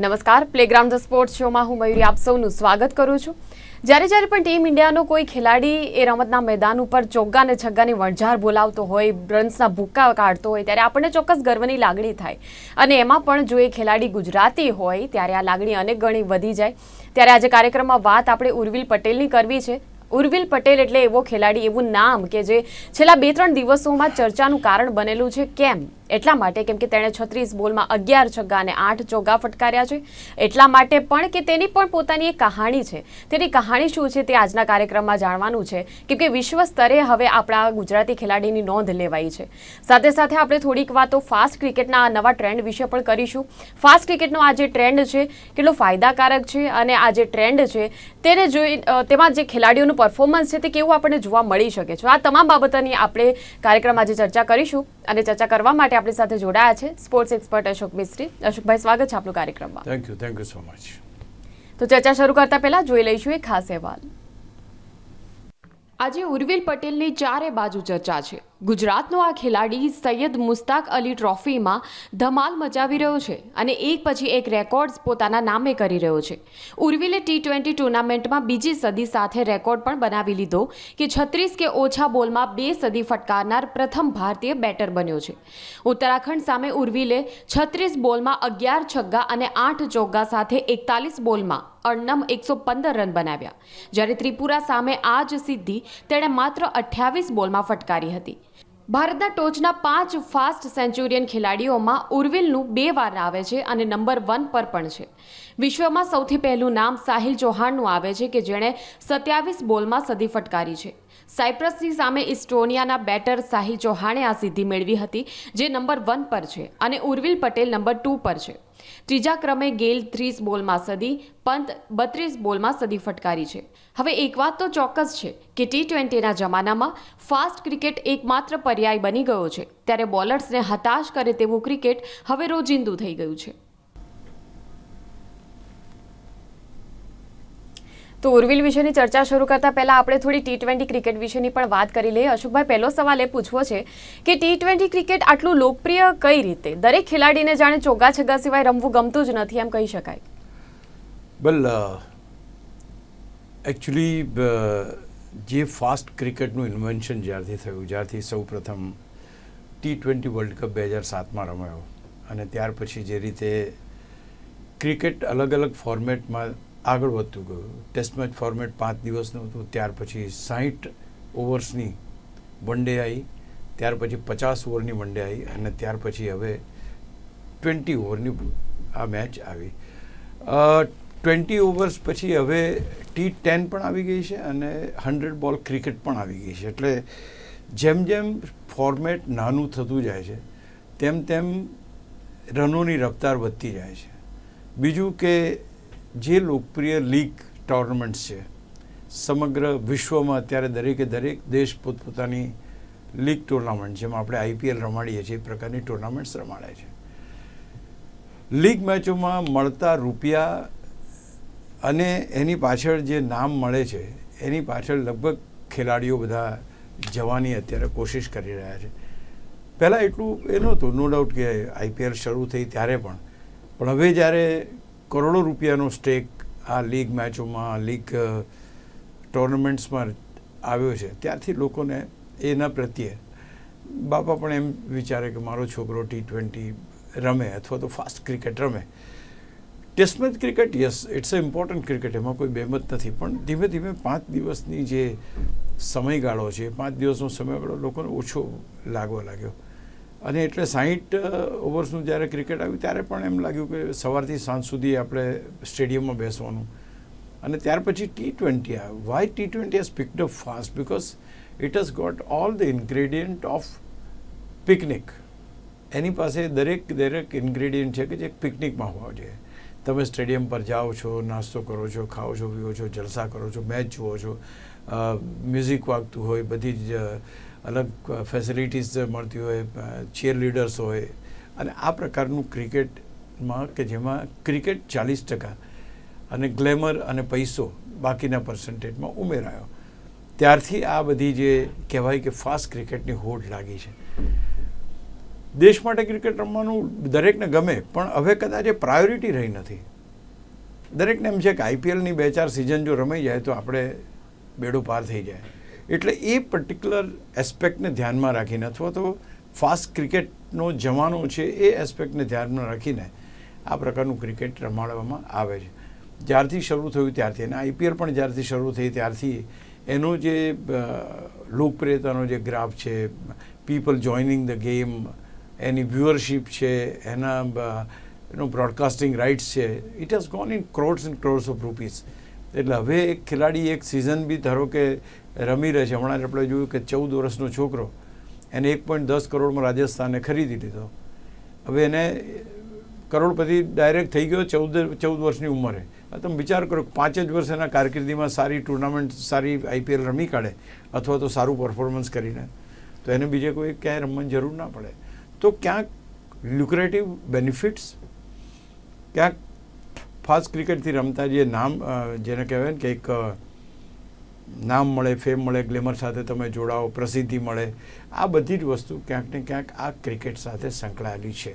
નમસ્કાર playground the sports શોમાં હું મયુરી આપ સૌનું સ્વાગત કરું છું. જ્યારે જ્યારે પણ ટીમ ઇન્ડિયાનો કોઈ ખેલાડી એ રમતના મેદાન ઉપર ચોગ્ગા અને છગ્ગાની વણઝાર બોલાવતો હોય રન્સના ભૂક્કા કાઢતો હોય, ત્યારે આપણને ચોક્કસ ગર્વની લાગણી થાય. અને એમાં પણ જો એ ખેલાડી ગુજરાતી હોય, ત્યારે આ લાગણી અનેક ગણી વધી જાય. ત્યારે આજે કાર્યક્રમમાં વાત આપણે ઉર્વિલ પટેલની કરવી છે. ઉર્વિલ પટેલ એટલે એવો ખેલાડી, એવું નામ કે જે છેલ્લા બે ત્રણ દિવસોમાં ચર્ચાનું કારણ બનેલું છે. કેમ? એટલા માટે કેમ કે તેણે છત્રીસ બોલમાં અગિયાર છગ્ગા અને આઠ ચોગ્ગા ફટકાર્યા છે. એટલા માટે પણ કે તેની પણ પોતાની એક કહાણી છે. તેની કહાણી શું છે તે આજના કાર્યક્રમમાં જાણવાનું છે. કેમ કે વિશ્વ સ્તરે હવે આપણા ગુજરાતી ખેલાડીની નોંધ લેવાઈ છે. સાથે સાથે આપણે થોડીક વાતો ફાસ્ટ ક્રિકેટના નવા ટ્રેન્ડ વિશે પણ કરીશું. ફાસ્ટ ક્રિકેટનો આ જે ટ્રેન્ડ છે, કેટલો ફાયદાકારક છે અને આ જે ટ્રેન્ડ છે તેને જોઈ તેમાં જે ખેલાડીઓનું પરફોર્મન્સ છે તે કેવું આપણને જોવા મળી શકે છે. આ તમામ બાબતોની આપણે કાર્યક્રમ આજે ચર્ચા કરીશું અને ચર્ચા કરવા માટે આપણી સાથે જોડાયા છે સ્પોર્ટ્સ એક્સપર્ટ અશોક મિસ્ત્રી. અશોકભાઈ સ્વાગત છે આપનું કાર્યક્રમમાં. Thank you thank you so much તો ચર્ચા શરૂ કરતા પહેલા જોઈ લઈશું એક ખાસ અહેવાલ. આજે ઉર્વિલ પટેલની ચારે બાજુ ચર્ચા છે. ગુજરાતનો આ ખેલાડી સૈયદ મુસ્તાક અલી ટ્રોફીમાં ધમાલ મચાવી રહ્યો છે અને એક પછી એક રેકોર્ડ્સ પોતાના નામે કરી રહ્યો છે. ઉર્વિલે ટી ટ્વેન્ટી ટુર્નામેન્ટમાં બીજી સદી સાથે રેકોર્ડ પણ બનાવી લીધો કે છત્રીસ કે ઓછા બોલમાં બે સદી ફટકારનાર પ્રથમ ભારતીય બેટર બન્યો છે. ઉત્તરાખંડ સામે ઉર્વિલે છત્રીસ બોલમાં અગિયાર છગ્ગા અને આઠ ચોગ્ગા સાથે એકતાલીસ બોલમાં અણનમ એકસો પંદર રન બનાવ્યા. જ્યારે ત્રિપુરા સામે આ જ સિદ્ધિ તેણે માત્ર અઠ્યાવીસ બોલમાં ફટકારી હતી. ભારતના ટોચના પાંચ ફાસ્ટ સેન્ચુરિયન ખેલાડીઓમાં ઉર્વિલનું બે વાર આવે છે અને નંબર વન પર પણ છે. વિશ્વમાં સૌથી પહેલું નામ સાહિલ ચૌહાણનું આવે છે કે જેણે સત્યાવીસ બોલમાં સદી ફટકારી છે. સાયપ્રસની સામે ઇસ્ટોનિયાના બેટર સાહિલ ચૌહાણે આ સિદ્ધિ મેળવી હતી, જે નંબર વન પર છે અને ઉર્વિલ પટેલ નંબર ટુ પર છે. ત્રીજા ક્રમે ગેલ ત્રીસ બોલમાં સદી, પંત બત્રીસ બોલમાં સદી ફટકારી છે. હવે એક વાત તો ચોક્કસ છે કે ટી ટ્વેન્ટીના જમાનામાં ફાસ્ટ ક્રિકેટ એકમાત્ર પર્યાય બની ગયો છે. ત્યારે બોલર્સને હતાશ કરે તેવું ક્રિકેટ હવે રોજિંદુ થઈ ગયું છે. તો ઉર્વિલ વિશેની ચર્ચા શરૂ કરતા પહેલા આપણે થોડી ટી ટ્વેન્ટી ક્રિકેટ વિશેની પણ વાત કરી લઈએ. અશોકભાઈ, પહેલો સવાલ એ પૂછવો છે કે ટી ટ્વેન્ટી ક્રિકેટ આટલું લોકપ્રિય કઈ રીતે? દરેક ખેલાડીને જાણે ચોગા છગા સિવાય રમવું ગમતું જ નથી, એમ કહી શકાય. વેલ એકચ્યુઅલી જે ફાસ્ટ ક્રિકેટનું ઇન્વેન્શન જ્યારથી થયું, જ્યારથી સૌ પ્રથમ ટી ટ્વેન્ટી વર્લ્ડ કપ બે હજાર સાતમાં રમાયો. અને ત્યાર પછી જે રીતે ક્રિકેટ અલગ અલગ ફોર્મેટમાં આગળ વધતું ગયું. ટેસ્ટ મેચ ફોર્મેટ પાંચ દિવસનું હતું. ત્યાર પછી સાહીઠ ઓવર્સની વન ડે આવી ત્યાર પછી પચાસ ઓવરની વન ડે આવી અને ત્યાર પછી હવે ટ્વેન્ટી ઓવરની આ મેચ આવી. ટ્વેન્ટી ઓવર્સ પછી હવે ટી ટેન પણ આવી ગઈ છે અને હંડ્રેડ બોલ ક્રિકેટ પણ આવી ગઈ છે. એટલે જેમ જેમ ફોર્મેટ નાનું થતું જાય છે, તેમ તેમ રનોની રફતાર વધતી જાય છે. બીજું કે જે લોકપ્રિય લીગ ટોર્નામેન્ટ્સ છે, સમગ્ર વિશ્વમાં અત્યારે દરેકે દરેક દેશ પોતપોતાની લીગ ટુર્નામેન્ટ, જેમાં આપણે આઈપીએલ રમાડીએ છીએ, એ પ્રકારની ટુર્નામેન્ટ્સ રમાડે છે. લીગ મેચોમાં મળતા રૂપિયા અને એની પાછળ જે નામ મળે છે, એની પાછળ લગભગ ખેલાડીઓ બધા જવાની અત્યારે કોશિશ કરી રહ્યા છે. પહેલાં એટલું એ નહોતું, નો ડાઉટ કે આઈપીએલ શરૂ થઈ ત્યારે પણ. પણ હવે જ્યારે કરોડો રૂપિયાનો સ્ટેક આ લીગ મેચોમાં લીગ ટુર્નામેન્ટ્સમાં આવ્યો છે. ત્યારથી લોકોને એના પ્રત્યે બાપા પણ એમ વિચારે કે મારો છોકરો ટી ટ્વેન્ટી રમે અથવા તો ફાસ્ટ ક્રિકેટ રમે. Test match cricket yes it's a important cricket એમાં કોઈ બેમત નથી. પણ ધીમે ધીમે પાંચ દિવસની જે સમયગાળો છે, પાંચ દિવસનો સમયગાળો લોકોને ઓછો લાગવા લાગ્યો. અને એટલે સાહીઠ ઓવર્સનું જ્યારે ક્રિકેટ આવ્યું, ત્યારે પણ એમ લાગ્યું કે સવારથી સાંજ સુધી આપણે સ્ટેડિયમમાં બેસવાનું. અને ત્યાર પછી ટી ટ્વેન્ટી આવ્યું why T twenty has picked up fast because it has got all the ingredient of picnic એની પાસે દરેક દરેક ઇન્ગ્રેડિયન્ટ છે કે જે પિકનિકમાં હોવા જોઈએ. તમે સ્ટેડિયમ પર જાઓ છો, નાસ્તો કરો છો, ખાઓ છો, પીઓ છો, જલસા કરો છો, મેચ જુઓ છો મ્યુઝિક વાગતું હોય, બધી જ અલગ ફેસિલિટીઝ મળતી હોય ચીયર લીડર્સ હોય, અને આ પ્રકારનું ક્રિકેટમાં કે જેમાં ક્રિકેટ ચાલીસ ટકા અને ગ્લેમર અને પૈસો બાકીના પર્સન્ટેજમાં ઉમેરાયો. ત્યારથી આ બધી જે કહેવાય કે ફાસ્ટ ક્રિકેટની હોડ લાગી છે. દેશ માટે ક્રિકેટ રમવાનું દરેકને ગમે, પણ હવે કદાચ એ પ્રાયોરિટી રહી નથી. દરેકને એમ છે કે આઈપીએલની બે ચાર સિઝન જો રમાઈ જાય તો આપણે બેડો પાર થઈ જાય. એટલે એ પર્ટિક્યુલર એસ્પેક્ટને ધ્યાનમાં રાખીને અથવા તો ફાસ્ટ ક્રિકેટનો જમાનો છે એ એસ્પેક્ટને ધ્યાનમાં રાખીને આ પ્રકારનું ક્રિકેટ રમાડવામાં આવે છે. જ્યારથી શરૂ થયું ત્યારથી અને આઈપીએલ પણ જ્યારથી શરૂ થઈ ત્યારથી એનો જે લોકપ્રિયતાનો જે ગ્રાફ છે પીપલ જોઈનિંગ ધ ગેમ એની વ્યુઅરશીપ છે, એના એનું બ્રોડકાસ્ટિંગ રાઇટ્સ છે it has gone in crores and crores of rupees એટલે હવે એક ખેલાડી એક સિઝન બી ધારો કે રમી રહે છે. હમણાં જ આપણે જોયું કે ચૌદ વર્ષનો છોકરો એને એક પોઈન્ટ દસ કરોડમાં રાજસ્થાને ખરીદી લીધો. હવે એને કરોડપતિ ડાયરેક્ટ થઈ ગયો ચૌદ ચૌદ વર્ષની ઉંમરે. તમે વિચાર કરો પાંચ જ વર્ષ એના કારકિર્દીમાં સારી ટુર્નામેન્ટ સારી આઈપીએલ રમી કાઢે અથવા તો સારું પરફોર્મન્સ કરીને. તો એને બીજે કોઈ ક્યાંય રમવાની જરૂર ના પડે. તો ક્યાંક લ્યુક્રેટિવ બેનિફિટ્સ ક્યાંક ફાસ્ટ ક્રિકેટથી રમતા જે નામ જેને કહેવાય ને કે એક નામ મળે, ફેમ મળે, ગ્લેમર સાથે તમે જોડાઓ, પ્રસિદ્ધિ મળે, આ બધી જ વસ્તુ ક્યાંક ને ક્યાંક આ ક્રિકેટ સાથે સંકળાયેલી છે.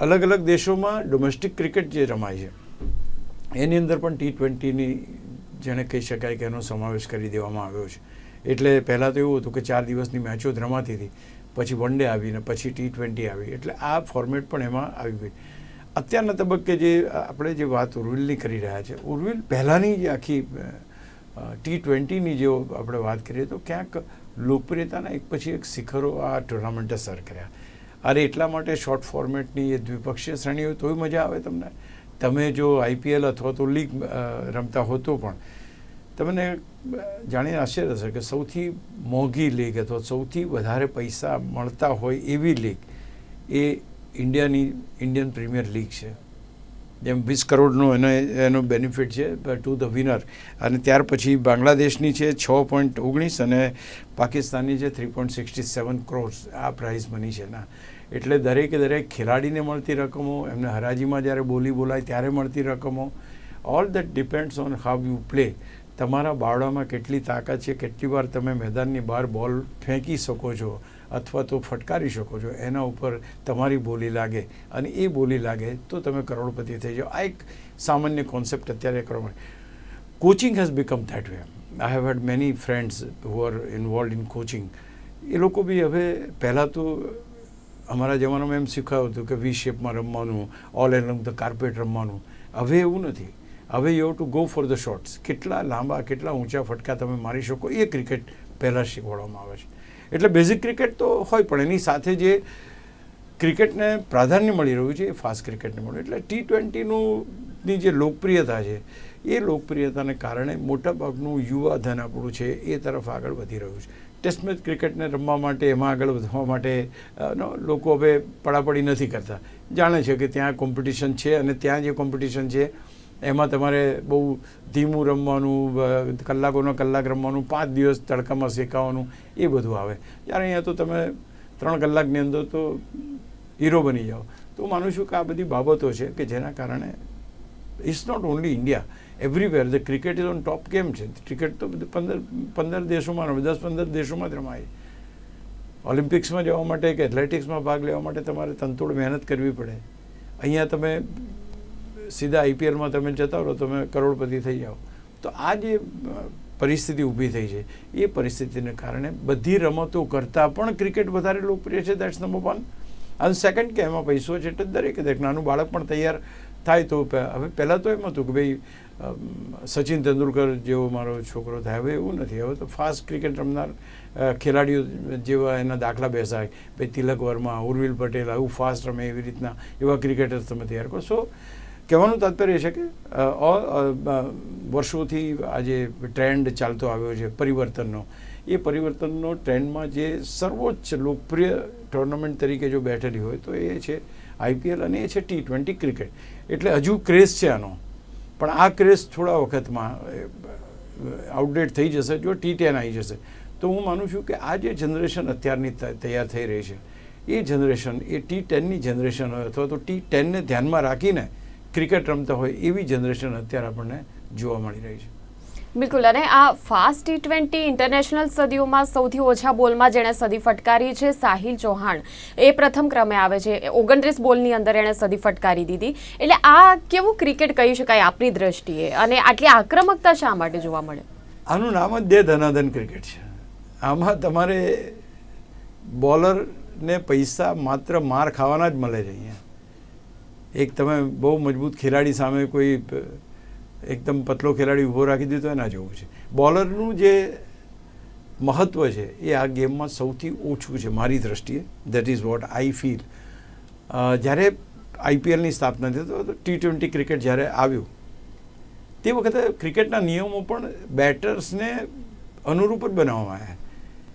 અલગ અલગ દેશોમાં ડોમેસ્ટિક ક્રિકેટ જે રમાય છે, એની અંદર પણ ટી ટ્વેન્ટીની જેને કહી શકાય કે એનો સમાવેશ કરી દેવામાં આવ્યો છે. એટલે પહેલાં તો એવું હતું કે ચાર દિવસની મેચો જ રમાતી હતી, પછી વન ડે આવીને પછી ટી ટ્વેન્ટી આવી, એટલે આ ફોર્મેટ પણ એમાં આવી ગઈ. અત્યારના તબક્કે જે આપણે જે વાત ઉર્વિલની કરી રહ્યા છે, ઉર્વિલ પહેલાંની જે આખી ટી ટ્વેન્ટીની જો આપણે વાત કરીએ તો ક્યાંક લોકપ્રિયતાના એક પછી એક શિખરો આ ટુર્નામેન્ટે સર કર્યા. અરે એટલા માટે શોર્ટ ફોર્મેટની એ દ્વિપક્ષીય શ્રેણી હોય તોય મજા આવે તમને. તમે જો આઈપીએલ અથવા તો લીગ રમતા હો તો પણ, તમને જાણીને આશ્ચર્ય થશે કે સૌથી મોંઘી લીગ અથવા સૌથી વધારે પૈસા મળતા હોય એવી લીગ એ ઇન્ડિયાની ઇન્ડિયન પ્રીમિયર લીગ છે. જેમ વીસ કરોડનો એનો એનો બેનિફિટ છે ટુ ધ વિનર અને ત્યાર પછી બાંગ્લાદેશની છે છ પોઈન્ટ ઓગણીસ અને પાકિસ્તાનની છે three point sixty seven crores આ પ્રાઇઝ બની છે. ના, એટલે દરેકે દરેક ખેલાડીને મળતી રકમો, એમને હરાજીમાં જ્યારે બોલી બોલાય ત્યારે મળતી રકમો. All that depends on how you play તમારા બાવડામાં કેટલી તાકાત છે, કેટલી વાર તમે મેદાનની બહાર બોલ ફેંકી શકો છો. અથવા તો ફટકારી શકો છો. એના ઉપર તમારી બોલી લાગે અને એ બોલી લાગે તો તમે કરોડપતિ થઈ જાઓ. આ એક સામાન્ય કોન્સેપ્ટ અત્યારે કરવામાં coaching has become that way I have had many friends who are involve in coaching એ લોકો બી હવે પહેલાં તો અમારા જમાનામાં એમ શીખવાયું હતું કે વી શેપમાં રમવાનું ઓલ એન્ડ ધ કાર્પેટ રમવાનું. હવે એવું નથી. હવે you to go for the shots કેટલા લાંબા, કેટલા ઊંચા ફટકા તમે મારી શકો. એ ક્રિકેટ પહેલાં શીખવાડવામાં આવે છે. એટલે બેઝિક ક્રિકેટ તો હોય પણ એની સાથે જે ક્રિકેટને પ્રાધાન્ય મળી રહ્યું છે એ ફાસ્ટ ક્રિકેટને મળ્યું. એટલે ટી ટ્વેન્ટીનું જે લોકપ્રિયતા છે, એ લોકપ્રિયતાને કારણે મોટાભાગનું યુવા ધન આપણું છે એ તરફ આગળ વધી રહ્યું છે. ટેસ્ટ મેચ ક્રિકેટને રમવા માટે, એમાં આગળ વધવા માટે લોકો હવે પડાપડી નથી કરતા. જાણે છે કે ત્યાં કોમ્પિટિશન છે અને ત્યાં જે કોમ્પિટિશન છે એમાં તમારે બહુ ધીમું રમવાનું કલાકોનો કલાક રમવાનું, પાંચ દિવસ તડકામાં શેકાવાનું, એ બધું આવે. જ્યારે અહીંયા તો તમે ત્રણ કલાકની અંદર તો હીરો બની જાઓ. તો હું માનું છું કે આ બધી બાબતો છે કે જેના કારણે it's not only India everywhere the cricket is on top game છે. ક્રિકેટ તો બધું, પંદર પંદર દેશોમાં રમે, દસ, પંદર દેશોમાં જ રમાય. ઓલિમ્પિક્સમાં જવા માટે કે એથ્લેટિક્સમાં ભાગ લેવા માટે તમારે તંતોડ મહેનત કરવી પડે. અહીંયા તમે સીધા આઈપીએલમાં તમે જતા રહો, તમે કરોડપતિ થઈ જાઓ. તો આ જે પરિસ્થિતિ ઊભી થઈ છે, એ પરિસ્થિતિને કારણે બધી રમતો કરતાં પણ ક્રિકેટ વધારે લોકપ્રિય છે દેટ્સ નંબર વન. અને સેકન્ડ કે એમાં પૈસો છે, એટલે દરેક દરેક નાનું બાળક પણ તૈયાર થાય તો હવે પહેલાં તો એમ હતું કે ભાઈ સચિન તેંડુલકર જેવો મારો છોકરો થાય, હવે એવું નથી. હવે તો ફાસ્ટ ક્રિકેટ રમનાર ખેલાડીઓ જેવા એના દાખલા બેસાય. ભાઈ તિલક વર્મા, ઉર્વિલ પટેલ, આવું ફાસ્ટ રમે એવી રીતના એવા ક્રિકેટર્સ તમે તૈયાર કરો. સો કહેવાનું તાત્પર્ય છે કે વર્ષોથી આ જે ટ્રેન્ડ ચાલતો આવ્યો છે પરિવર્તનનો. એ પરિવર્તનનો ટ્રેન્ડમાં જે સર્વોચ્ચ લોકપ્રિય ટુર્નામેન્ટ તરીકે જો બેઠેલી હોય તો એ છે આઈપીએલ અને એ છે ટી ટ્વેન્ટી ક્રિકેટ. એટલે હજુ ક્રેઝ છે આનો. પણ આ ક્રેઝ થોડા વખતમાં આઉટડેટ થઈ જશે જો ટી ટેન આવી જશે. તો હું માનું છું કે આ જે જનરેશન અત્યારની તૈયાર થઈ રહી છે, એ જનરેશન, એ ટી ટેનની જનરેશન હોય અથવા તો ટી ટેનને ધ્યાનમાં રાખીને ક્રિકેટ રમતા હોય એવી જનરેશન અત્યારે આપણને જોવા મળી રહી છે. બિલકુલ અને આ ફાસ્ટ ટી ટ્વેન્ટી ઇન્ટરનેશનલ સદીઓમાં સૌથી ઓછા બોલમાં જેણે સદી ફટકારી છે સાહિલ ચૌહાણ. એ પ્રથમ ક્રમે આવે છે. ઓગણત્રીસ બોલની અંદર એણે સદી ફટકારી દીધી. એટલે આ કેવું ક્રિકેટ કહી શકાય આપણી દ્રષ્ટિએ? અને આટલી આક્રમકતા શા માટે જોવા મળે? આનું નામ જ દે ધનાધન ક્રિકેટ છે. આમાં તમારે બોલરને પૈસા માત્ર માર ખાવાના જ મળે છે અહીંયા. એક તમે બહુ મજબૂત ખેલાડી સામે કોઈ, એકદમ પતલો ખેલાડી ઊભો રાખી દીધો એના જેવું છે. બોલરનું જે મહત્ત્વ છે, એ આ ગેમમાં સૌથી ઓછું છે મારી દ્રષ્ટિએ. That is what I feel જ્યારે આઈપીએલની સ્થાપના થઈ તો ટી ટ્વેન્ટી ક્રિકેટ જ્યારે આવ્યું, તે વખતે ક્રિકેટના નિયમો પણ બેટર્સને અનુરૂપ જ બનાવવામાં આવ્યા.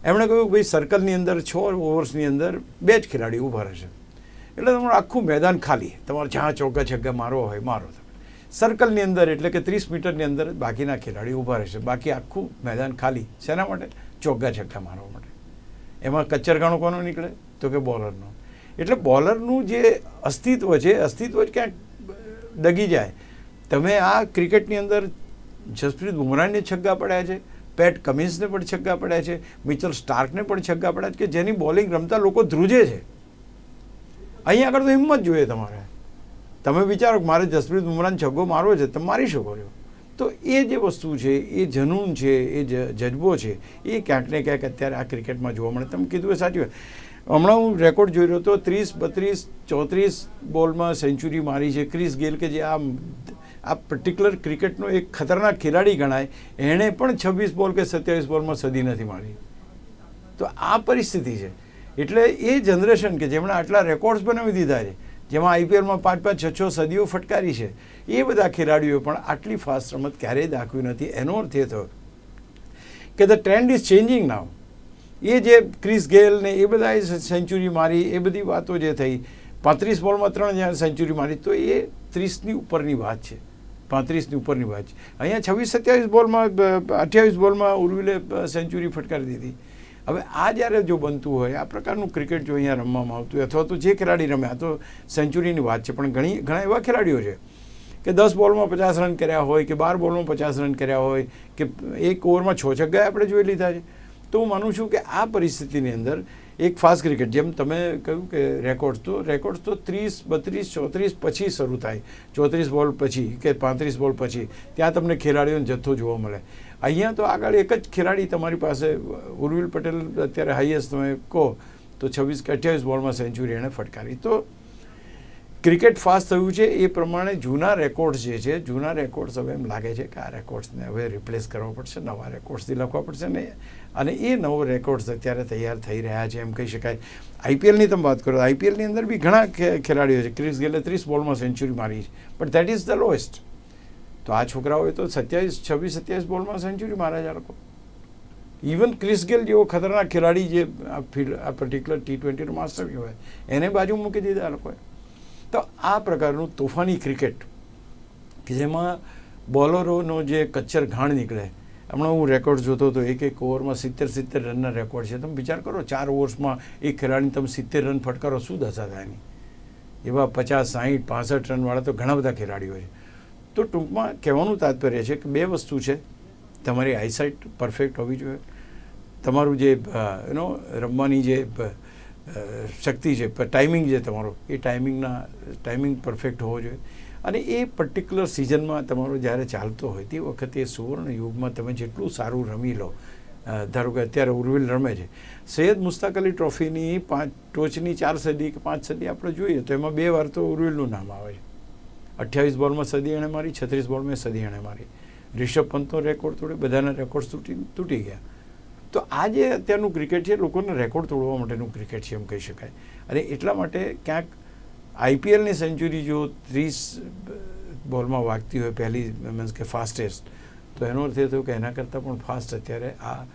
એમણે કહ્યું ભાઈ સર્કલની અંદર, છ ઓવર્સની અંદર બે જ ખેલાડી ઊભા રહેશે. એટલે તમારું આખું મેદાન ખાલી. તમારે જ્યાં ચોગ્ગા છગ્ગા મારવો હોય, મારો તમે. સર્કલની અંદર એટલે કે ત્રીસ મીટરની અંદર બાકીના ખેલાડી ઊભા રહેશે. બાકી આખું મેદાન ખાલી. શેના માટે? ચોગ્ગા છગ્ગા મારવા માટે. એમાં કચ્ચરગાણો કોનો નીકળે? તો કે બોલરનો. એટલે બોલરનું જે અસ્તિત્વ છે, અસ્તિત્વ જ ક્યાંક ડગી જાય. તમે આ ક્રિકેટની અંદર જસપ્રીત બુમરાહને છગ્ગા પડ્યા છે, પેટ કમિન્સને પણ છગ્ગા પડ્યા છે, મિચલ સ્ટાર્કને પણ છગ્ગા પડ્યા છે, કે જેની બોલિંગ રમતા લોકો ધ્રુજે છે. અહીંયા આગળ તો હિંમત જોઈએ તમારે. તમે વિચારો કે મારે જસપ્રીત બુમરાને છગ્ગો મારવો છે તમે મારી શકો છો તો એ જે વસ્તુ છે, એ જનૂન છે, એ જજ્બો છે, એ ક્યાંક ને ક્યાંક અત્યારે આ ક્રિકેટમાં જોવા મળે. તમે કીધું એ સાચું હમણાં હું રેકોર્ડ જોઈ રહ્યો હતો ત્રીસ બત્રીસ ચોત્રીસ બોલમાં સેન્ચુરી મારી છે. ક્રિસ ગેલ કે જે આ આ પર્ટિક્યુલર ક્રિકેટનો એક ખતરનાક ખેલાડી ગણાય, એણે પણ છવ્વીસ બોલ કે સત્યાવીસ બોલમાં સદી નથી મારી. તો આ પરિસ્થિતિ છે. એટલે એ જનરેશન કે જેમણે આટલા રેકોર્ડ્સ બનાવી દીધા છે, જેમાં આઈપીએલમાં પાંચ પાંચ છ છ સદીઓ ફટકારી છે, એ બધા ખેલાડીઓ પણ આટલી ફાસ્ટ રમત ક્યારેય દાખવી નથી. એનો અર્થ એ થયો કે the trend is changing now એ જે ક્રિસ ગેલ ને એ બધાએ સેન્ચુરી મારી, એ બધી વાતો જે થઈ, પાંત્રીસ બોલમાં ત્રણ જ્યારે સેન્ચુરી મારી, તો એ ત્રીસની ઉપરની વાત છે. પાંત્રીસની ઉપરની વાત છે. અહીંયા છવ્વીસ સત્યાવીસ બોલમાં અઠ્યાવીસ બોલમાં ઉર્વિલે સેન્ચુરી ફટકારી દીધી. હવે આ જ્યારે જો બનતું હોય, આ પ્રકારનું ક્રિકેટ જો અહીંયા રમવામાં આવતું હોય, અથવા તો જે ખેલાડી રમે, આ તો સેન્ચુરીની વાત છે, પણ ઘણી, ઘણા એવા ખેલાડીઓ છે કે દસ બોલમાં પચાસ રન કર્યા હોય, કે બાર બોલમાં પચાસ રન કર્યા હોય, કે એક ઓવરમાં છ છગ્ગા આપણે જોઈ લીધા છે. તો હું માનું છું કે આ પરિસ્થિતિની અંદર એક ફાસ્ટ ક્રિકેટ, જેમ તમે કહ્યું કે રેકોર્ડ તો રેકોર્ડ તો ત્રીસ, બત્રીસ, ચોત્રીસ પછી શરૂ થાય. ચોત્રીસ બોલ પછી કે પાંત્રીસ બોલ પછી, ત્યાં તમને ખેલાડીઓનો જથ્થો જોવા મળે. અહીંયા તો આગળ એક જ ખેલાડી તમારી પાસે, ઉર્વિલ પટેલ અત્યારે હાઈએસ્ટ તમે કહો, તો છવ્વીસ કે અઠ્યાવીસ બોલમાં સેન્ચુરી એણે ફટકારી. તો ક્રિકેટ ફાસ્ટ થયું છે, એ પ્રમાણે જૂના રેકોર્ડ્સ જે છે, જૂના રેકોર્ડ્સ હવે એમ લાગે છે કે આ રેકોર્ડ્સને હવે રિપ્લેસ કરવા પડશે, નવા રેકોર્ડ્સથી લખવા પડશે ને, અને એ નવો રેકોર્ડ્સ અત્યારે તૈયાર થઈ રહ્યા છે, એમ કહી શકાય. આઈપીએલની તમે વાત કરો આઈપીએલની અંદર બી ઘણા ખેલાડીઓ છે. ક્રિસ ગેલે ત્રીસ બોલમાં સેન્ચુરી મારી છે but that is the lowest તો આ છોકરાઓએ તો સત્યાવીસ, છવ્વીસ, સત્યાવીસ બોલમાં સેન્ચુરી માર્યા આ લોકો. ઇવન ક્રિસ ગેલ જેવો ખતરનાક ખેલાડી જે આ ફિલ્ડ, આ પર્ટિક્યુલર ટી ટ્વેન્ટીનો માસ્ટર કહેવાય, એને બાજુ મૂકી દીધા આ લોકોએ. તો આ પ્રકારનું તોફાની ક્રિકેટ કે જેમાં બોલરોનો જે કચ્છર ઘાણ નીકળે, હમણાં હું રેકોર્ડ જોતો હતો, એક એક ઓવરમાં સિત્તેર સિત્તેર રનના રેકોર્ડ છે. તમે વિચાર કરો, ચાર ઓવર્સમાં એક ખેલાડીને તમે સિત્તેર રન ફટકારો, શું દશા થાય એની? એવા પચાસ, સાહીઠ, પાસઠ રનવાળા તો ઘણા બધા ખેલાડીઓ છે. તો ટૂંકમાં કહેવાનું તાત્પર્ય છે કે બે વસ્તુ છે. તમારી આઈસાઇટ પરફેક્ટ હોવી જોઈએ. તમારું જે એનો રમવાની જે શક્તિ છે ટાઈમિંગ જે તમારો, એ ટાઈમિંગના ટાઈમિંગ પરફેક્ટ હોવો જોઈએ. અને એ પર્ટિક્યુલર સિઝનમાં તમારો જ્યારે ચાલતો હોય, તે વખતે એ સુવર્ણ યુગમાં તમે જેટલું સારું રમી લો ધારો કે અત્યારે ઉર્વિલ રમે છે. સૈયદ મુસ્તાક અલી ટ્રોફીની પાંચ ટોચની ચાર સદી કે પાંચ સદી આપણે જોઈએ, તો એમાં બે વાર તો ઉર્વિલનું નામ આવે છે. અઠ્યાવીસ બોલમાં સદી એણે મારી, છત્રીસ બોલમાં સદી એણે મારી. રિષભ પંતનો રેકોર્ડ તોડે બધાના રેકોર્ડ તૂટી તૂટી ગયા. તો આ જે અત્યારનું ક્રિકેટ છે, લોકોને રેકોર્ડ તોડવા માટેનું ક્રિકેટ છે એમ કહી શકાય. અને એટલા માટે ક્યાંક આઈપીએલની સેન્ચુરી જો ત્રીસ બોલમાં વાગતી હોય, પહેલી મીન્સ કે ફાસ્ટેસ્ટ તો એનો અર્થ એ થયો કે એના કરતાં પણ ફાસ્ટ અત્યારે આ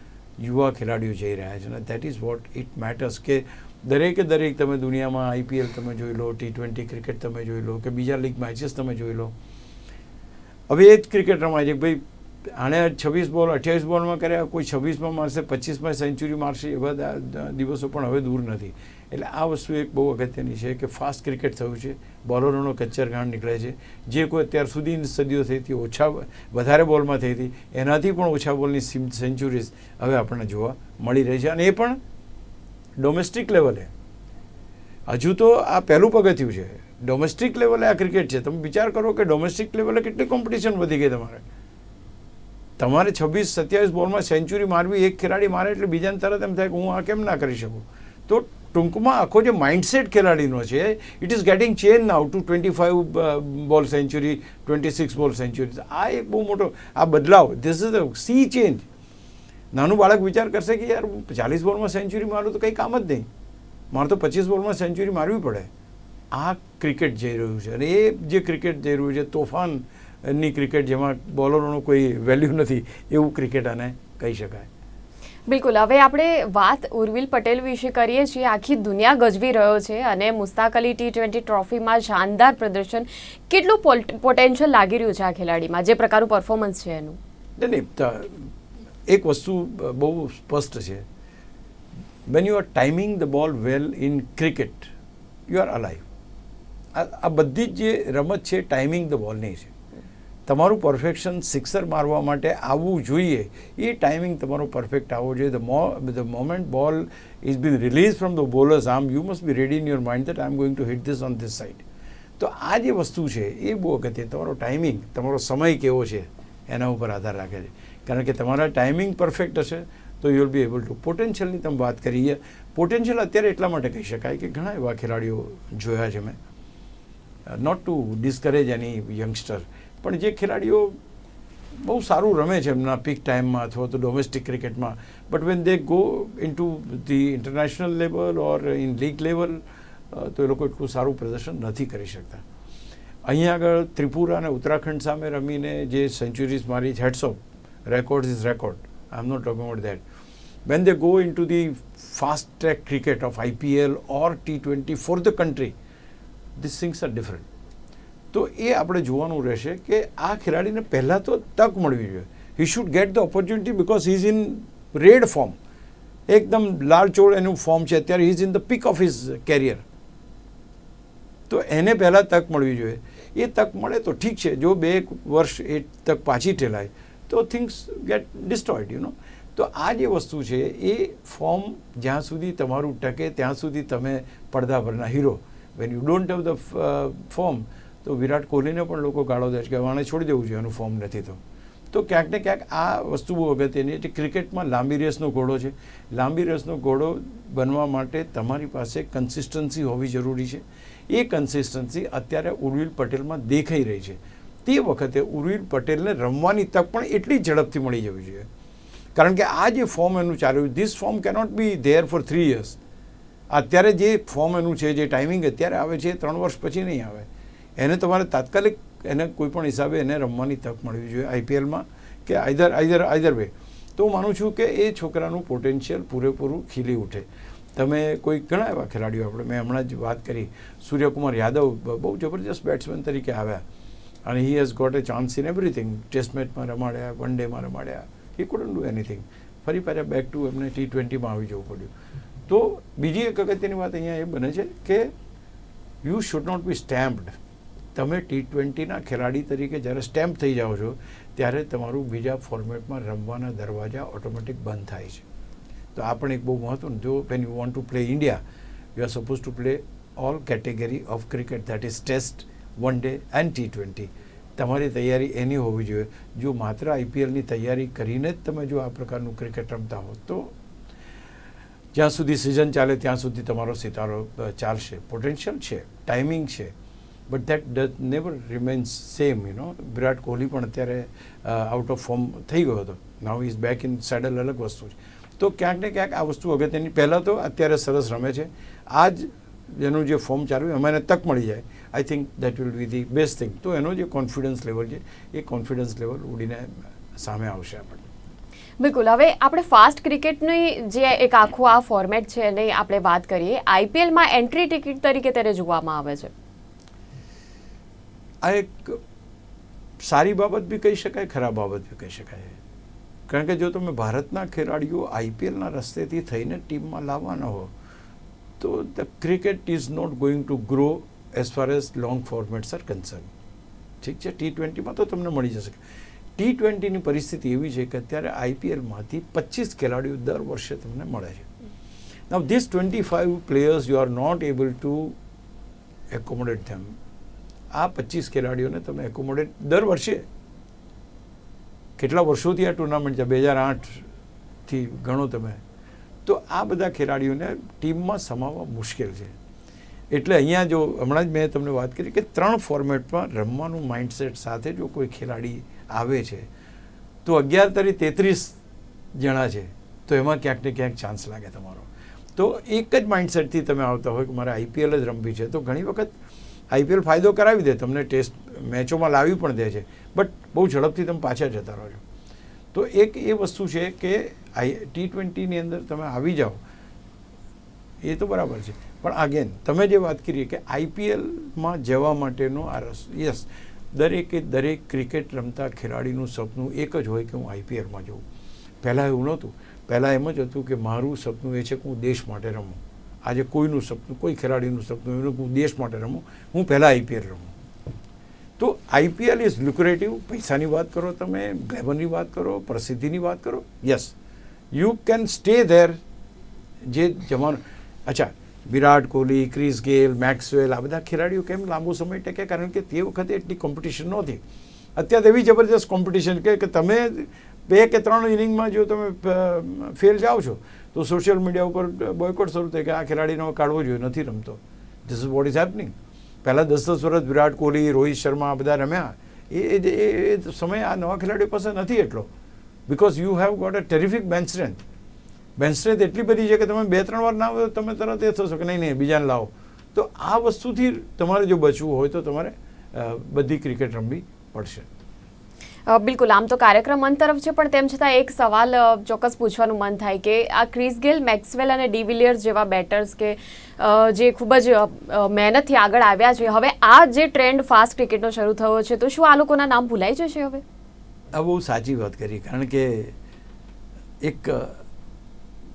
યુવા ખેલાડીઓ જઈ રહ્યા છે. અને that is what it matters કે દરેકે દરેક તમે દુનિયામાં આઈપીએલ તમે જોઈ લો, ટી ટ્વેન્ટી ક્રિકેટ તમે જોઈ લો કે બીજા લીગ મેચીસ તમે જોઈ લો. હવે એ જ ક્રિકેટ રમાય છે ભાઈ આણે છવ્વીસ બોલ, અઠ્યાવીસ બોલમાં કર્યા, કોઈ છવ્વીસમાં મારશે પચીસમાં સેન્ચુરી મારશે, એવા દિવસો પણ હવે દૂર નથી. એટલે આ વસ્તુ એક બહુ અગત્યની છે કે ફાસ્ટ ક્રિકેટ થયું છે, બોલરોનો કચ્ચર ગાંડ નીકળે છે. જે કોઈ અત્યાર સુધી સદીઓ થઈ હતી, ઓછા વધારે બોલમાં થઈ હતી, એનાથી પણ ઓછા બોલની સેન્ચુરીઝ હવે આપણને જોવા મળી રહી છે. અને એ પણ ડોમેસ્ટિક લેવલે હજુ તો આ પહેલું પગથિયું છે. ડોમેસ્ટિક લેવલે આ ક્રિકેટ છે. તમે વિચાર કરો કે ડોમેસ્ટિક લેવલે કેટલી કોમ્પિટિશન વધી ગઈ તમારે. તમારે છવ્વીસ, સત્યાવીસ બોલમાં સેન્ચુરી મારવી, એક ખેલાડી મારે એટલે બીજાને તરત એમ થાય કે હું આ કેમ ના કરી શકું? તો ટૂંકમાં આખો જે માઇન્ડસેટ ખેલાડીનો છે it is getting change now to twenty five ball century twenty six ball century આ એક બહુ મોટો, આ બદલાવ. This is a sea change નાનું બાળક વિચાર કરશે કે યાર ચાલીસ બોલમાં સેન્ચુરી મારું તો કંઈ કામ જ નહીં. મારે તો પચીસ બોલમાં સેન્ચુરી મારવી પડે. આ ક્રિકેટ જઈ રહ્યું છે અને એ જે ક્રિકેટ જઈ રહ્યું છે તોફાનની ક્રિકેટ જેમાં બોલરોનો કોઈ વેલ્યુ નથી એવું ક્રિકેટ આને કહી શકાય. બિલકુલ. હવે આપણે વાત ઉર્વિલ પટેલ વિશે કરીએ છીએ આખી દુનિયા ગજવી રહ્યો છે અને મુસ્તાક અલી ટી ટ્વેન્ટી ટ્રોફીમાં શાનદાર પ્રદર્શન કેટલું પોટેન્શિયલ લાગી રહ્યું છે આ ખેલાડીમાં? જે પ્રકારનું પરફોર્મન્સ છે એનું. નહીં, એક વસ્તુ બહુ સ્પષ્ટ છે. When you are timing the ball well in cricket you are alive આ બધી જ જે રમત છે ટાઈમિંગ ધ બોલની છે. તમારું પરફેક્શન સિક્સર મારવા માટે આવવું જોઈએ. એ ટાઈમિંગ તમારો પરફેક્ટ આવવો જોઈએ. The mo the moment ball is been release from the bowlers આમ you must be ready in your mind that I am going to hit this on this side તો આ જે વસ્તુ છે, એ બહુ અગત્ય તમારો ટાઈમિંગ તમારો સમય કેવો છે? એના ઉપર આધાર રાખે છે. કારણ કે તમારા ટાઈમિંગ પરફેક્ટ હશે, તો you will be able to પોટેન્શિયલની તમે વાત કરીએ પોટેન્શિયલ અત્યારે એટલા માટે કહી શકાય કે ઘણા એવા ખેલાડીઓ જોયા છે મેં. Not to discourage any youngster પણ જે ખેલાડીઓ બહુ સારું રમે છે એમના પીક ટાઈમમાં અથવા તો ડોમેસ્ટિક ક્રિકેટમાં but when they go in to the international level or in league level તો એ લોકો એટલું સારું પ્રદર્શન નથી કરી શકતા. અહીંયા આગળ ત્રિપુરા અને ઉત્તરાખંડ સામે રમીને જે સેન્ચુરીઝ મારી heads of record is record I am not talking about that when they go in to the fast track cricket of IPL or T twenty for the country this things are different તો એ આપણે જોવાનું રહેશે કે આ ખેલાડીને પહેલાં તો તક મળવી જોઈએ. He should get the opportunity because he is in red form એકદમ લાલચોળ એનું ફોર્મ છે. અત્યારે he is in the peak of his career તો એને પહેલાં તક મળવી જોઈએ. એ તક મળે તો ઠીક છે. જો બે વર્ષ એ તક પાછી ઠેલાય, તો things get destroyed you know તો આ જે વસ્તુ છે, એ ફોર્મ જ્યાં સુધી તમારું ટકે, ત્યાં સુધી તમે પડદા પરના hero when you don't have the form તો વિરાટ કોહલીને પણ લોકો ગાળો દે છે કે આને છોડી દેવું છે, એનું ફોર્મ નથી તો. તો ક્યાંક ને ક્યાંક આ વસ્તુ બહુ અગત્યની એટલે ક્રિકેટમાં લાંબી રેસનો ઘોડો છે. લાંબી રેસનો ઘોડો બનવા માટે તમારી પાસે કન્સિસ્ટન્સી હોવી જરૂરી છે. એ કન્સિસ્ટન્સી અત્યારે ઉર્વિલ પટેલમાં દેખાઈ રહી છે. તે વખતે ઉર્વિલ પટેલને રમવાની તક પણ એટલી ઝડપથી મળી જવી જોઈએ. કારણ કે આ જે ફોર્મ એનું ચાલ્યું this form cannot be there for three years અત્યારે જે ફોર્મ એનું છે, જે ટાઈમિંગ અત્યારે આવે છે, ત્રણ વર્ષ પછી નહીં આવે. એને તમારે તાત્કાલિક એને કોઈપણ હિસાબે એને રમવાની તક મળવી જોઈએ આઈપીએલમાં કે આઈધર આઈધર આઈધર વે તો હું માનું છું કે એ છોકરાનું પોટેન્શિયલ પૂરેપૂરું ખીલી ઉઠે. તમે કોઈ ઘણા એવા ખેલાડીઓ આપણે, મેં હમણાં જ વાત કરી, સૂર્યકુમાર યાદવ બહુ જબરજસ્ત બેટ્સમેન તરીકે આવ્યા. અને he has got a chance in everything test મેચમાં રમાડ્યા વન ડેમાં રમાડ્યા. હી કુડન્ટ ડુ એનીથિંગ ફરી પાછા બેક ટુ એમને ટી ટ્વેન્ટીમાં આવી જવું પડ્યું. તો બીજી એક અગત્યની વાત અહીંયા એ બને છે કે you should not be stamped તમે ટી ટ્વેન્ટીના ખેલાડી તરીકે જ્યારે સ્ટેમ્પ થઈ જાઓ છો, ત્યારે તમારું બીજા ફોર્મેટમાં રમવાના દરવાજા ઓટોમેટિક બંધ થાય છે. તો આ પણ એક બહુ મહત્વનું જો when you want to play India you are suppose to play all category of cricket that is test one day and T twenty તમારી તૈયારી એની હોવી જોઈએ. જો માત્ર આઈપીએલની તૈયારી કરીને જ તમે જો આ પ્રકારનું ક્રિકેટ રમતા હો, તો જ્યાં સુધી સિઝન ચાલે ત્યાં સુધી તમારો સિતારો ચાલશે. પોટેન્શિયલ છે ટાઈમિંગ છે. But that does never remains same you know Virat Kohli પણ અત્યારે આઉટ ઓફ ફોર્મ થઈ ગયો હતો. Now is back in saddle અલગ વસ્તુ છે. તો ક્યાંક ને ક્યાંક આ વસ્તુ અગત્યની. પહેલાં તો અત્યારે સરસ રમે છે. આ જ એનું જે ફોર્મ ચાલ્યું એમાં તક મળી જાય. I think that will be the best thing તો એનો જે કોન્ફિડન્સ લેવલ છે એ કોન્ફિડન્સ લેવલ ઉડીને સામે આવશે આપણને. બિલકુલ. હવે આપણે ફાસ્ટ ક્રિકેટની જે એક આખું આ ફોર્મેટ છે એની આપણે વાત કરીએ. આઈપીએલમાં એન્ટ્રી ટિકિટ તરીકે તેને જોવામાં આવે છે. આ એક સારી બાબત બી કહી શકાય ખરાબ બાબત બી કહી શકાય. કારણ કે જો તમે ભારતના ખેલાડીઓ આઈપીએલના રસ્તેથી થઈને ટીમમાં લાવવાના હો, તો the cricket is not going to grow as far as long formats are concern ઠીક છે? ટી ટ્વેન્ટીમાં તો તમને મળી જશે. ટી ટ્વેન્ટીની પરિસ્થિતિ એવી છે કે અત્યારે આઈપીએલમાંથી પચીસ ખેલાડીઓ દર વર્ષે તમને મળે છે. Now this twenty five players you are not able to accommodate them આ પચીસ ખેલાડીઓને તમે એકોમોડેટ દર વર્ષે કેટલા વર્ષોથી આ ટુર્નામેન્ટ છે? બે હજાર આઠથી ગણો તમે. તો આ બધા ખેલાડીઓને ટીમમાં સમાવવા મુશ્કેલ છે. એટલે અહીંયા જો હમણાં જ મેં તમને વાત કરી કે ત્રણ ફોર્મેટમાં રમવાનું માઇન્ડસેટ સાથે જો કોઈ ખેલાડી આવે છે, તો અગિયાર તારી તેત્રીસ જણા છે, તો એમાં ક્યાંક ને ક્યાંક ચાન્સ લાગે તમારો. તો એક જ માઇન્ડસેટથી તમે આવતા હોય કે મારે આઈપીએલ જ રમવી છે, તો ઘણી વખત આઈપીએલ ફાયદો કરાવી દે, તમને ટેસ્ટ મેચોમાં લાવી પણ દે છે. બટ બહુ ઝડપથી તમે પાછા જતા રહો છો. તો એક એ વસ્તુ છે કે આઈ, ટી ટ્વેન્ટીની અંદર તમે આવી જાઓ. એ તો બરાબર છે. પણ અગેન તમે જે વાત કરી કે આઈપીએલમાં જવા માટેનો આ રસ યસ દરેકે દરેક ક્રિકેટ રમતા ખેલાડીનું સપનું એક જ હોય કે હું આઈપીએલમાં જઉં. પહેલાં એવું નહોતું. પહેલાં એમ જ હતું કે મારું સપનું એ છે કે હું દેશ માટે રમું. આજે કોઈનું સપનું, કોઈ ખેલાડીનું સપનું, એનું હું દેશ માટે રમું, હું પહેલાં આઈપીએલ રમું. તો આઈપીએલ ઇઝ લ્યુક્રેટિવ પૈસાની વાત કરો તમે ગ્લેમરની વાત કરો, પ્રસિદ્ધિની વાત કરો yes you can stay there જે જમાનો, અચ્છા, Virat Kohli, Chris Gayle, Maxwell, આ બધા ખેલાડીઓ કેમ લાંબો સમય ટકે? કારણ કે તે વખતે એટલી કોમ્પિટિશન નહોતી. અત્યારે એવી જબરદસ્ત કોમ્પિટિશન કે તમે બે કે ત્રણ ઇનિંગમાં જો તમે ફેલ જાઓ છો તો સોશિયલ મીડિયા ઉપર બોયકોટ શરૂ થાય કે આ ખેલાડીનો કાઢવો જોઈએ, નથી રમતો. This is what is happening પહેલાં દસ દસ વર્ષ વિરાટ કોહલી, રોહિત શર્મા બધા રમ્યા. એ એ સમય આ નવા ખેલાડીઓ પાસે નથી એટલો. Because you have got a terrific bench strength bench strength એટલી બધી છે કે તમે બે, ત્રણ વાર ના તમે તરત એ થશો કે નહીં નહીં, બીજાને લાવો. તો આ વસ્તુથી તમારે જો બચવું હોય તો તમારે બધી ક્રિકેટ રમવી પડશે. બિલકુલ, આમ તો કાર્યક્રમ મન તરફ છે, પણ તેમ છતાં એક સવાલ ચોક્કસ પૂછવાનું મન થાય કે આ ક્રિસ ગેલ, મેક્સવેલ અને ડિવિલિયર્સ જેવા બેટર્સ કે જે ખૂબ જ મહેનતથી આગળ આવ્યા છે, હવે આ જે ટ્રેન્ડ ફાસ્ટ ક્રિકેટનો શરૂ થયો છે, તો શું આ લોકોના નામ ભૂલાઈ જશે હવે? આ બહુ સાચી વાત કરી, કારણ કે એક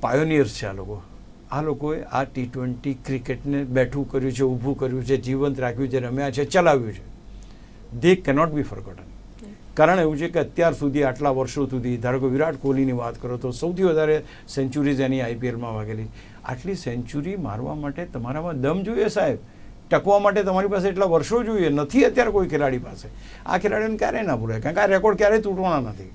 પાયોનિયર્સ છે આ લોકો. આ લોકોએ આ ટી ટ્વેન્ટી ક્રિકેટને બેઠું કર્યું છે, ઊભું કર્યું છે, જીવંત રાખ્યું છે, રમ્યા છે, ચલાવ્યું છે. દે કેનોટ બી ફરગોટન કારણ એવું છે કે અત્યાર સુધી, આટલા વર્ષો સુધી, ધારો કે વિરાટ કોહલીની વાત કરો તો સૌથી વધારે સેન્ચુરીઝ એની આઈપીએલમાં વાગેલી. આટલી સેન્ચુરી મારવા માટે તમારામાં દમ જોઈએ સાહેબ. ટકવા માટે તમારી પાસે એટલા વર્ષો જોઈએ. નથી અત્યારે કોઈ ખેલાડી પાસે. આ ખેલાડીઓને ક્યારેય ના ભૂલાય? કારણ કે આ રેકોર્ડ ક્યારેય તૂટવાના નથી.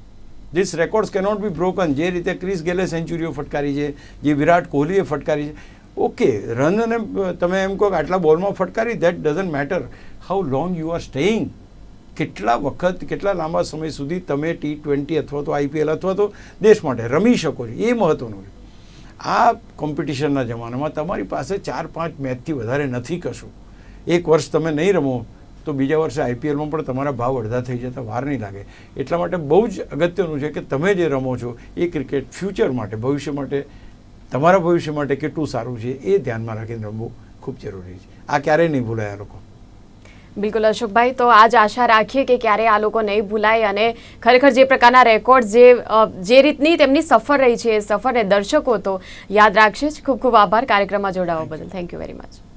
This records cannot be broken જે રીતે ક્રિસ ગેલે સેન્ચુરીઓ ફટકારી છે, જે વિરાટ કોહલીએ ફટકારી છે. ઓકે રન અને તમે એમ કહો કે આટલા બોલમાં ફટકારી that doesn't matter how long you are staying કેટલા વખત, કેટલા લાંબા સમય સુધી તમે ટી ટ્વેન્ટી અથવા તો આઈપીએલ અથવા તો દેશ માટે રમી શકો છો? એ મહત્ત્વનું છે. આ કોમ્પિટિશનના જમાનામાં તમારી પાસે ચાર પાંચ મેચથી વધારે નથી કશું. એક વર્ષ તમે નહીં રમો, તો બીજા વર્ષે આઈપીએલમાં પણ તમારા ભાવ અડધા થઈ જતા, વાર નહીં લાગે. એટલા માટે બહુ જ અગત્યનું છે કે તમે જે રમો છો, એ ક્રિકેટ ફ્યુચર માટે, ભવિષ્ય માટે, તમારા ભવિષ્ય માટે કેટલું સારું છે, એ ધ્યાનમાં રાખીને રમવું ખૂબ જરૂરી છે. આ ક્યારેય નહીં ભૂલાય આ લોકો. બિલકુલ અશોકભાઈ, તો આજ આશા રાખીએ કે ક્યારે આ લોકો નહીં ભૂલાય અને ખરેખર જે પ્રકારના રેકોર્ડ જે જે રીતની તેમની સફર રહી છે, એ સફરને દર્શકો તો યાદ રાખશે જ. ખૂબ ખૂબ આભાર. કાર્યક્રમમાં જોડાવા બદલ. થેન્ક યુ વેરી મચ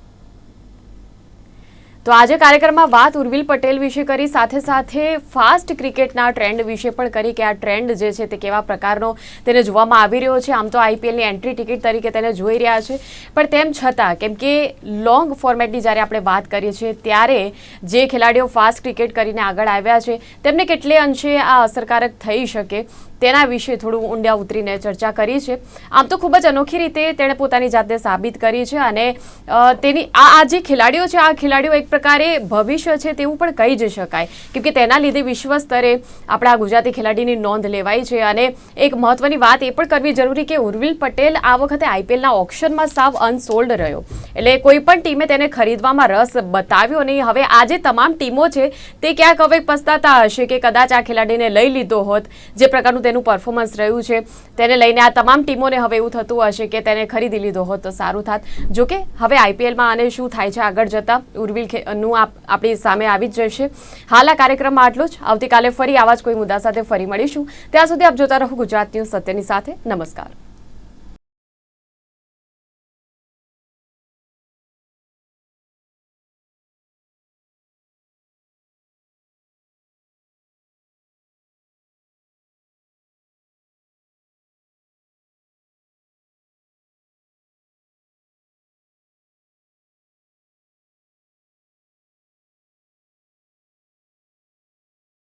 તો આજે કાર્યક્રમમાં વાત ઉર્વિલ પટેલ વિશે કરી, સાથે સાથે ફાસ્ટ ક્રિકેટના ટ્રેન્ડ વિશે પણ કરી કે આ ટ્રેન્ડ જે છે તે કેવા પ્રકારનો તેને જોવામાં આવી રહ્યો છે. આમ તો આઈપીએલની એન્ટ્રી ટિકિટ તરીકે તેને જોઈ રહ્યા છે. પણ તેમ છતાં, કેમ કે લોંગ ફોર્મેટની જ્યારે આપણે વાત કરીએ છીએ, ત્યારે જે ખેલાડીઓ ફાસ્ટ ક્રિકેટ કરીને આગળ આવ્યા છે, તેમને કેટલે અંશે આ અસરકારક થઈ શકે? તેના વિશે થોડું ઊંડા ઉતરીને ચર્ચા કરી છે. આમ તો ખૂબ જ અનોખી રીતે તેણે પોતાની જાતને સાબિત કરી છે અને તેની, આ આ જે ખેલાડીઓ છે, આ ખેલાડીઓ એક પ્રકારે ભવિષ્ય છે તેવું પણ કહી જ શકાય. કેમકે તેના લીધે વિશ્વ સ્તરે આપણા ગુજરાતી ખેલાડીની નોંધ લેવાઈ છે અને એક મહત્વની વાત એ પણ કરવી જરૂરી કે ઉર્વિલ પટેલ આ વખતે આઈપીએલના ઓપ્શનમાં સાવ અનસોલ્ડ રહ્યો. એટલે કોઈ પણ ટીમે તેને ખરીદવામાં રસ બતાવ્યો નહીં. હવે આજે તમામ ટીમો છે તે ક્યાંક હવે પસ્તાતા હશે કે કદાચ આ ખેલાડીને લઈ લીધો હોત. જે પ્રકારનું તેનું પરફોર્મન્સ રહ્યું છે. તેને લઈને આ તમામ ટીમોને હવે એવું થતું હશે કે તેને ખરીદી લીધો હોત તો સારું થાત. જોકે હવે આઈપીએલમાં આને શું થાય છે આગળ જતાં, ઉર્વિલ ખે- નું આપ- આપણી સામે આવી જ જશે. હાલ આ કાર્યક્રમમાં આટલું જ. આવતીકાલે ફરી આવા જ કોઈ મુદ્દા સાથે ફરી મળીશું. ત્યાં સુધી આપ જોતા રહો ગુજરાત ન્યૂઝ સત્યની સાથે. નમસ્કાર.